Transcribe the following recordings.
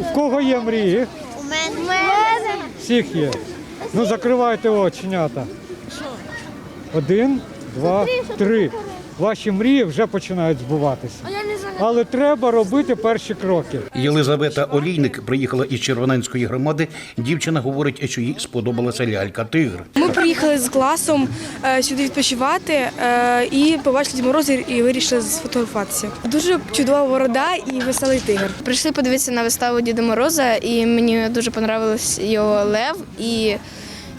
В кого є мрії? У мене. Всіх є. Ну закривайте оченята. Один, два, три. Ваші мрії вже починають збуватися. Але треба робити перші кроки. Єлизавета Олійник приїхала із Червоненської громади. Дівчина говорить, що їй сподобалася лялька Тигр. Ми приїхали з класом е, сюди відпочивати е, і побачили Дід Мороза і вирішили сфотографуватися. Дуже чудова борода і веселий тигр. Прийшли подивитися на виставу Діда Мороза, і мені дуже понравилось його лев і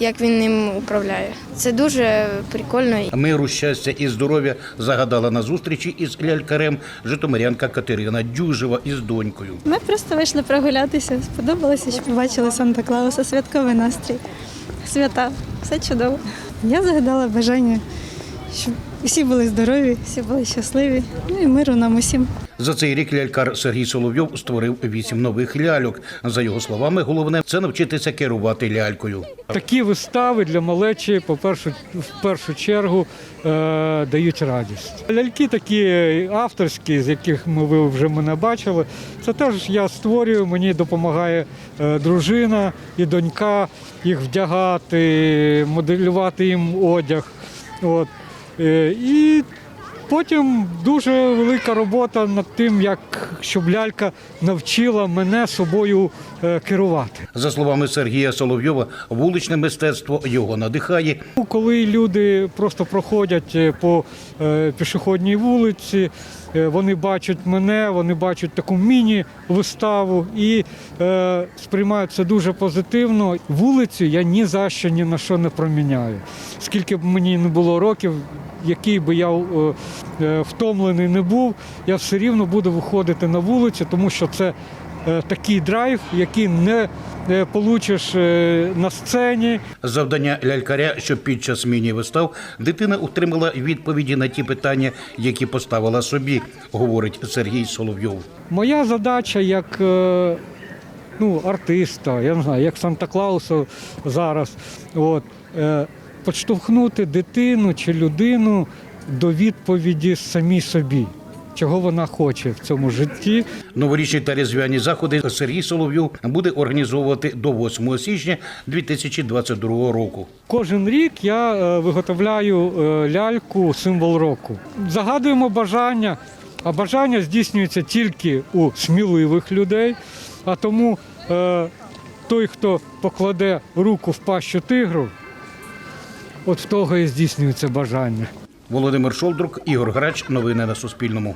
як він ним управляє. Це дуже прикольно. Миру, щастя і здоров'я загадала на зустрічі із лялькарем житомирянка Катерина Дюжева із донькою. Ми просто вийшли прогулятися. Сподобалося, що побачили Санта Клауса, святковий настрій, свята. Все чудово. Я загадала бажання, щоб всі були здорові, всі були щасливі. Ну і миру нам усім. За цей рік лялькар Сергій Соловйов створив вісім нових ляльок. За його словами, головне це навчитися керувати лялькою. Такі вистави для малечі, по першу, в першу чергу, е, дають радість. Ляльки такі авторські, з яких ми ви вже мене бачили. Це теж я створюю. Мені допомагає е, дружина і донька їх вдягати, моделювати їм одяг. От. Е, і Потім дуже велика робота над тим, як щоб лялька навчила мене собою е, керувати. За словами Сергія Соловйова, вуличне мистецтво його надихає. Ну, Коли люди просто проходять е, по е, пішохідній вулиці, вони бачать мене, вони бачать таку міні-виставу і сприймають це дуже позитивно. Вулицю я ні за що ні на що не проміняю. Скільки б мені не було років, який би я втомлений не був, я все рівно буду виходити на вулицю, тому що це е, такий драйв, який не е, получиш е, на сцені. Завдання лялькаря, що під час міні-вистав дитина отримала відповіді на ті питання, які поставила собі, говорить Сергій Соловйов. Моя задача як е, ну, артиста, я не знаю, як Санта-Клауса зараз, от, е, підштовхнути дитину чи людину до відповіді самій собі, чого вона хоче в цьому житті. Новорічні та різдвяні заходи Сергій Соловйов буде організовувати до 8 січня 2022 року. Кожен рік я е, виготовляю е, ляльку символ року. Загадуємо бажання, а бажання здійснюється тільки у сміливих людей. А тому е, той, хто покладе руку в пащу тигру, от в того і здійснюється бажання. Володимир Шолдрук, Ігор Грач. Новини на Суспільному.